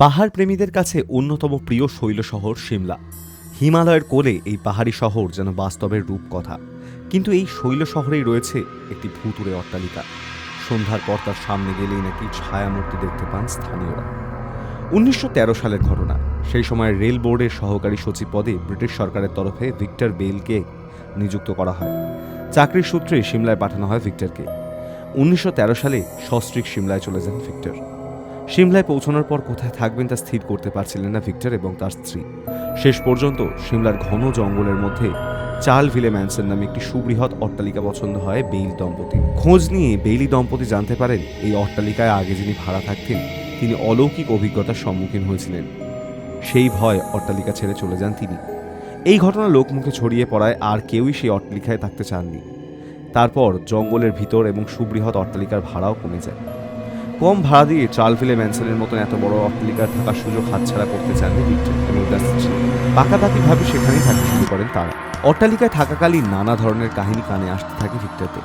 পাহাড় প্রেমীদের কাছে অন্যতম প্রিয় শৈল শহর সিমলা। হিমালয়ের কোলে এই পাহাড়ি শহর যেন বাস্তবের রূপকথা। কিন্তু এই শৈল শহরেই রয়েছে একটি ভুতুরে অট্টালিকা। সন্ধ্যার পর তার সামনে গেলেই নাকি ছায়ামূর্তি দেখতে পান স্থানীয়রা। উনিশশো তেরো সালের ঘটনা। সেই সময় রেল বোর্ডের সহকারী সচিব পদে ব্রিটিশ সরকারের তরফে ভিক্টর বেলকে নিযুক্ত করা হয়। চাকরির সূত্রে সিমলায় পাঠানো হয় ভিক্টরকে। উনিশশো তেরো সালে সস্ত্রিক সিমলায় চলে যান ভিক্টর। সিমলায় পৌঁছানোর পর কোথায় থাকবেন তা স্থির করতে পারছিলেন না ভিক্টর এবং তার স্ত্রী। শেষ পর্যন্ত সিমলার ঘন জঙ্গলের মধ্যে চার্ল ভিলে ম্যানসন নামে একটি সুবৃহৎ অট্টালিকা পছন্দ হয় বেইল দম্পতি খোঁজ নিয়ে বেইলি দম্পতি জানতে পারেন, এই অট্টালিকায় আগে যিনি ভাড়া থাকতেন, তিনি অলৌকিক অভিজ্ঞতার সম্মুখীন হয়েছিলেন। সেই ভয় অট্টালিকা ছেড়ে চলে যান তিনি। এই ঘটনা লোকমুখে ছড়িয়ে পড়ায় আর কেউই সেই অট্টালিকায় থাকতে চাননি। তারপর জঙ্গলের ভিতর এবং সুবৃহৎ অট্টালিকার ভাড়াও কমে যায়। কম ভাড়া দিয়ে চার্লভিলে ম্যানসনের মতন এত বড় অট্টালিকার থাকার সুযোগ হাতছাড়া করতে চাননি পাকাপাকিভাবে সেখানেই থাকতে শুরু করেন তারা। অট্টালিকায় থাকাকালীন নানা ধরনের কাহিনী কানে আসতে থাকে ভিক্টরতে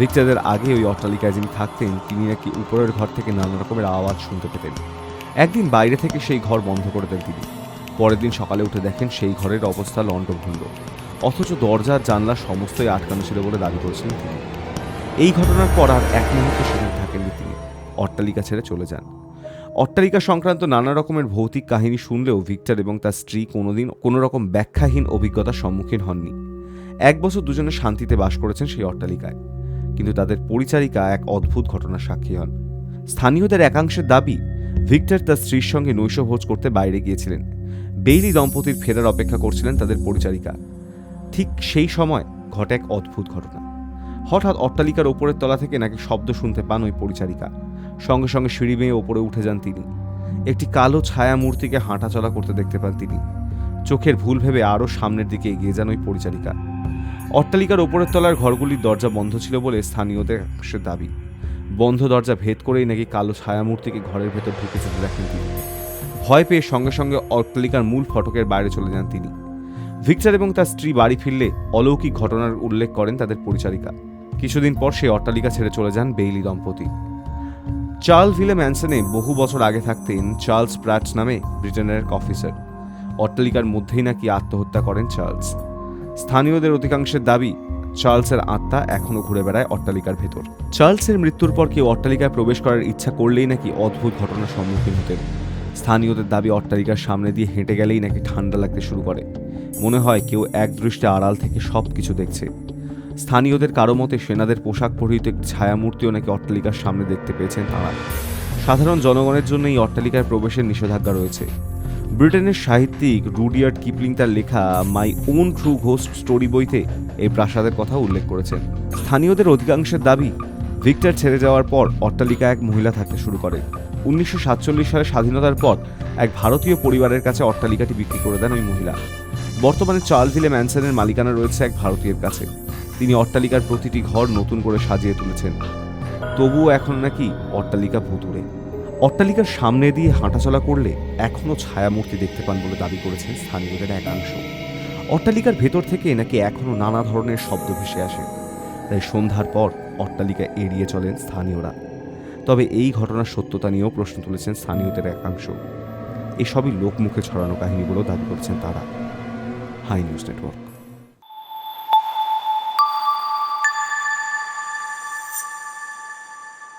ভিক্টরদের আগে ওই অট্টালিকায় যিনি থাকতেন, তিনি নাকি উপরের ঘর থেকে নানা রকমের আওয়াজ শুনতে পেতেন। একদিন বাইরে থেকে সেই ঘর বন্ধ করে দেন তিনি। পরের দিন সকালে উঠে দেখেন সেই ঘরের অবস্থা লণ্ডভণ্ড। অথচ দরজা জানলা সমস্তই আটকানো ছিল বলে দাবি করেছিলেন তিনি। এই ঘটনার পর আর এক মুহূর্ত সেখানে থাকেননি তিনি। অট্টালিকা ছেড়ে চলে যান। অট্টালিকা সংক্রান্ত নানা রকমের ভৌতিক কাহিনী শুনলেও ভিক্টর এবং তার স্ত্রী কোনোদিন কোনো রকম ব্যাখ্যাহীন অভিজ্ঞতার সম্মুখীন হননি। এক বছর দুজনে শান্তিতে বাস করেছেন সেই অট্টালিকায়। কিন্তু তাদের পরিচারিকা এক অদ্ভুত ঘটনার সাক্ষী হন। স্থানীয়দের একাংশের দাবি, ভিক্টর তার স্ত্রীর সঙ্গে নৈশভোজ করতে বাইরে গিয়েছিলেন। বেইলি দম্পতির ফেরার অপেক্ষা করছিলেন তাদের পরিচারিকা। ঠিক সেই সময় ঘটে এক অদ্ভুত ঘটনা। হঠাৎ অট্টালিকার ওপরের তলা থেকে নাকি শব্দ শুনতে পান ওই পরিচারিকা। সঙ্গে সঙ্গে সিঁড়ি বেয়ে ওপরে উঠে যান তিনি। একটি কালো ছায়া মূর্তিকে হাঁটাচলা করতে দেখতে পান তিনি। চোখের ভুল ভেবে আরও সামনের দিকে এগিয়ে যান ওই পরিচারিকা। অট্টালিকার ওপরের তলার ঘরগুলির দরজা বন্ধ ছিল বলে স্থানীয়দের দাবি। বন্ধ দরজা ভেদ করেই নাকি কালো ছায়ামূর্তিকে ঘরের ভেতর ঢুকে যেতে দেখেন তিনি। ভয় পেয়ে সঙ্গে সঙ্গে অট্টালিকার মূল ফটকের বাইরে চলে যান তিনি। ভিক্টর এবং তার স্ত্রী বাড়ি ফিরলে অলৌকিক ঘটনার উল্লেখ করেন তাদের পরিচারিকা। কিছুদিন পর সেই অট্টালিকা ছেড়ে চলে যান বেইলি দম্পতি। চার্ল ভিলে ম্যানসনে বহু বছর আগে থাকতেন চার্লস প্র্যাটস নামে ব্রিটেনের এক অফিসার। অট্টালিকার মধ্যেই নাকি আত্মহত্যা করেন চার্লস। স্থানীয়দের অধিকাংশের দাবি, চার্লসের আত্মা এখনও ঘুরে বেড়ায় অট্টালিকার ভেতর। চার্লসের মৃত্যুর পর কেউ অট্টালিকায় প্রবেশ করার ইচ্ছা করলেই নাকি অদ্ভুত ঘটনার সম্মুখীন হতেন। স্থানীয়দের দাবি অট্টালিকার সামনে দিয়ে হেঁটে গেলেই নাকি ঠান্ডা লাগতে শুরু করে। মনে হয় কেউ এক দৃষ্টে আড়াল থেকে সব কিছু দেখছে। স্থানীয়দের কারও মতে সেনাদের পোশাক পরিহিত একটি ছায়ামূর্তিও নাকি অট্টালিকার সামনে দেখতে পেয়েছেন তারা। সাধারণ জনগণের জন্য এই অট্টালিকায় প্রবেশের নিষেধাজ্ঞা রয়েছে। ব্রিটেনের সাহিত্যিক রুডিয়ার্ড কিপলিং তার লেখা my own true ghost story বইতে এই প্রাসাদের কথা উল্লেখ করেছেন। স্থানীয়দের অধিকাংশের দাবি, ভিক্টর ছেড়ে যাওয়ার পর অট্টালিকায় এক মহিলা থাকতে শুরু করে। উনিশশো সাতচল্লিশ সালে স্বাধীনতার পর এক ভারতীয় পরিবারের কাছে অট্টালিকাটি বিক্রি করে দেন ওই মহিলা। বর্তমানে চার্লভিলে ম্যানসনের মালিকানা রয়েছে এক ভারতীয়ের কাছে। তিনি অট্টালিকার প্রতিটি ঘর নতুন করে সাজিয়ে তুলেছেন। তবুও এখন নাকি অট্টালিকা ভুতুরে অট্টালিকার সামনে দিয়ে হাঁটাচলা করলে এখনও ছায়ামূর্তি দেখতে পান বলে দাবি করেছেন স্থানীয়দের একাংশ। অট্টালিকার ভেতর থেকে নাকি এখনও নানা ধরনের শব্দ ভেসে আসে। তাই সন্ধ্যার পর অট্টালিকা এড়িয়ে চলেন স্থানীয়রা। তবে এই ঘটনার সত্যতা নিয়েও প্রশ্ন তুলেছেন স্থানীয়দের একাংশ। এসবই লোকমুখে ছড়ানো কাহিনী বলেও দাবি করছেন তারা। High news network.